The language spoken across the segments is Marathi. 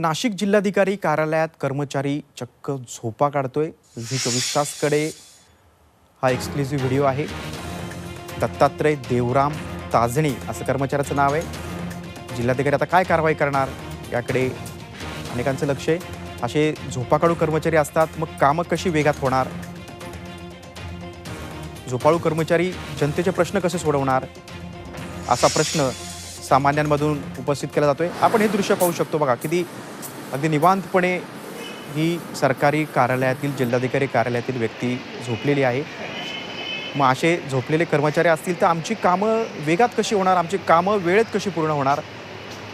नाशिक जिल्हाधिकारी कार्यालयात कर्मचारी चक्क झोपा काढतोय. झी चोवीस तासकडे हा एक्सक्लुझिव्ह व्हिडिओ आहे. दत्तात्रय देवराम ताजणे असं कर्मचाऱ्याचं नाव आहे. जिल्हाधिकारी आता काय कारवाई करणार? याकडे अनेकांचं लक्ष आहे. असे झोपाकाळू कर्मचारी असतात. मग कामं कशी वेगात होणार? झोपाळू कर्मचारी जनतेचे प्रश्न कसे सोडवणार? असा प्रश्न सामान्यांमधून उपस्थित केला जातोय. आपण हे दृश्य पाहू शकतो बघा किती अगदी निवांतपणे ही सरकारी कार्यालयातील जिल्हाधिकारी कार्यालयातील व्यक्ती झोपलेली आहे. मग असे झोपलेले कर्मचारी असतील तर आमची कामं वेगात कशी होणार आमची कामं वेळेत कशी पूर्ण होणार?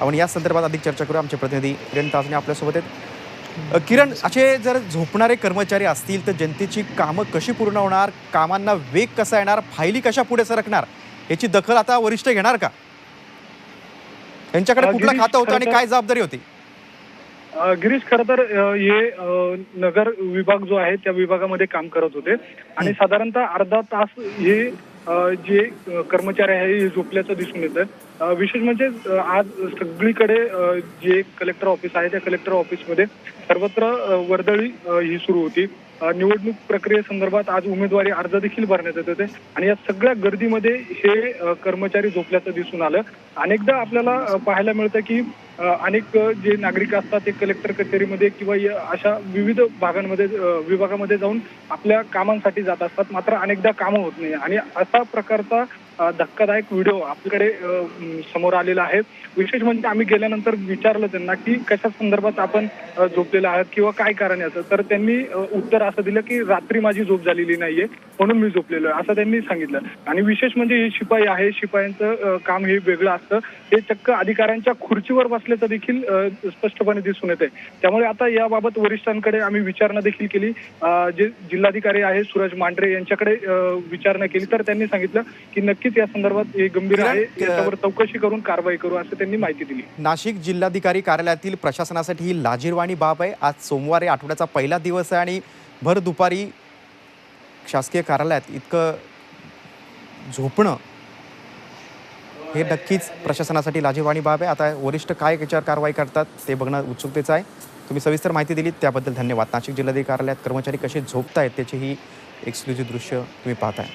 आपण या संदर्भात अधिक चर्चा करू आमचे प्रतिनिधी किरण ताजने आपल्यासोबत आहेत. किरण असे जर झोपणारे कर्मचारी असतील तर जनतेची कामं कशी पूर्ण होणार कामांना वेग कसा येणार फायली कशा पुढे सरकणार याची दखल आता वरिष्ठ घेणार का? यांच्याकडे कुठलं खातं होतं आणि काय जबाबदारी होती? गिरीश खरं तर हे नगर विभाग जो आहे त्या विभागामध्ये काम करत होते. आणि साधारणतः अर्धा तास हे जे कर्मचारी आहे हे झोपल्याचं दिसून येतं. विशेष म्हणजे आज सगळीकडे जे कलेक्टर ऑफिस आहे त्या कलेक्टर ऑफिसमध्ये सर्वत्र वर्दळी ही सुरू होती. निवडणूक प्रक्रियेसंदर्भात आज उमेदवारी अर्ज देखील भरण्यात येत होते. आणि या सगळ्या गर्दीमध्ये हे कर्मचारी झोपल्याचं दिसून आलं. अनेकदा आपल्याला पाहायला मिळतं की अनेक जे नागरिक असतात ते कलेक्टर कचेरीमध्ये किंवा अशा विविध भागांमध्ये विभागामध्ये जाऊन आपल्या कामांसाठी जात असतात. मात्र अनेकदा कामं होत नाही. आणि असा प्रकारचा धक्कादायक व्हिडिओ आपल्याकडे समोर आलेला आहे. विशेष म्हणजे आम्ही गेल्यानंतर विचारलं त्यांना की कशा संदर्भात आपण झोपलेला आहात किंवा काय कारण याचं. तर त्यांनी उत्तर असं दिलं की रात्री माझी झोप झालेली नाहीये म्हणून मी झोपलेलो आहे असं त्यांनी सांगितलं. आणि विशेष म्हणजे हे शिपाई आहे. शिपायांचं काम हे वेगळं असतं. ते चक्क अधिकाऱ्यांच्या खुर्चीवर बसल्याचं देखील स्पष्टपणे दिसून येते. त्यामुळे आता याबाबत वरिष्ठांकडे आम्ही विचारणा देखील केली. जे जिल्हाधिकारी आहे सूरज मांढरे यांच्याकडे विचारणा केली. तर त्यांनी सांगितलं की नक्कीच या संदर्भात हे गंभीर आहे. याच्यावर चौकशी करून कारवाई करू असं त्यांनी माहिती दिली. नाशिक जिल्हाधिकारी कार्यालयातील प्रशासनासाठी ही लाजीरवाणी बाब आहे. आज सोमवारी आठवड्याचा पहिला दिवस आहे आणि भर दुपारी शासकीय कार्यालयात इतकं झोपणं हे नक्कीच प्रशासनासाठी लाजीवाणी बाब आहे. आता वरिष्ठ काय याच्यावर कारवाई करतात ते बघणं उत्सुकतेचं आहे. तुम्ही सविस्तर माहिती दिलीत त्याबद्दल धन्यवाद. नाशिक जिल्हाधिकारी कार्यालयात कर्मचारी कसे झोपतायत त्याची ही एक्सक्लुझिव्ह दृश्य तुम्ही पाहताय.